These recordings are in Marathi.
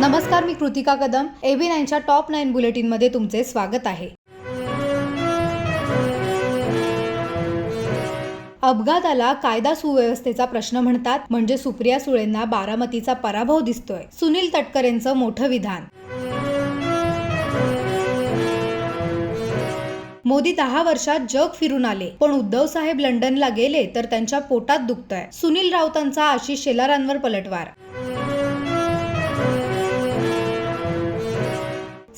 नमस्कार मी कृतिका कदम. एबी नाईनच्या टॉप नाईन बुलेटिनमध्ये तुमचे स्वागत आहे. अपघाताला कायदा सुव्यवस्थेचा प्रश्न म्हणतात म्हणजे सुप्रिया सुळेंना बारामतीचा पराभव दिसतोय सुनील तटकरेंचं मोठं विधान. मोदी दहा वर्षात जग फिरून आले पण उद्धव साहेब लंडनला गेले तर त्यांच्या पोटात दुखतंय सुनील राऊतांचा आशिष शेलारांवर पलटवार.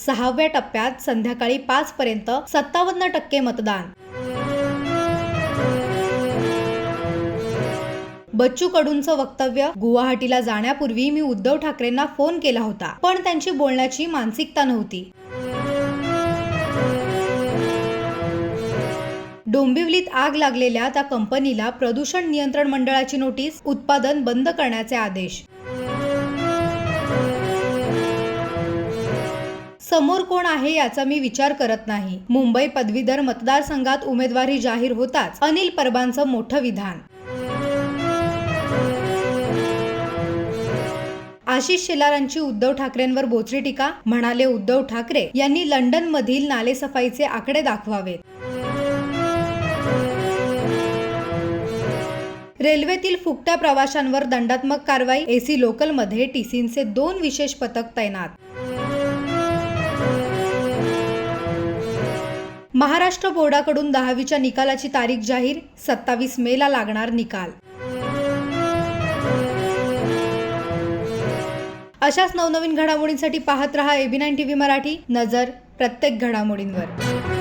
सहाव्या टप्प्यात संध्याकाळी पाच पर्यंत सत्तावन्न टक्के मतदान. बच्चू कडूंचं वक्तव्य गुवाहाटीला जाण्यापूर्वी मी उद्धव ठाकरेंना फोन केला होता पण त्यांची बोलण्याची मानसिकता नव्हती. डोंबिवलीत आग लागलेल्या त्या कंपनीला प्रदूषण नियंत्रण मंडळाची नोटीस उत्पादन बंद करण्याचे आदेश. समोर कोण आहे याचा मी विचार करत नाही. मुंबई पदवीधर मतदारसंघात उमेदवारी जाहीर होताच अनिल परबांचं मोठं विधान. आशिष शेलारांची उद्धव ठाकरेंवर बोचरी टीका? म्हणाले उद्धव ठाकरे यांनी लंडन मधील नालेसफाईचे आकडे दाखवावेत. रेल्वेतील फुकट्या प्रवाशांवर दंडात्मक कारवाई? एसी लोकलमध्ये टीसींचे दोन विशेष पथक तैनात महाराष्ट्र बोर्डाकडून दहावीच्या निकालाची तारीख जाहीर सत्तावीस मेला लागणार निकाल. अशाच नवनवीन घडामोडींसाठी पाहत रहा एबी नाईन टीव्ही मराठी नजर प्रत्येक घडामोडींवर.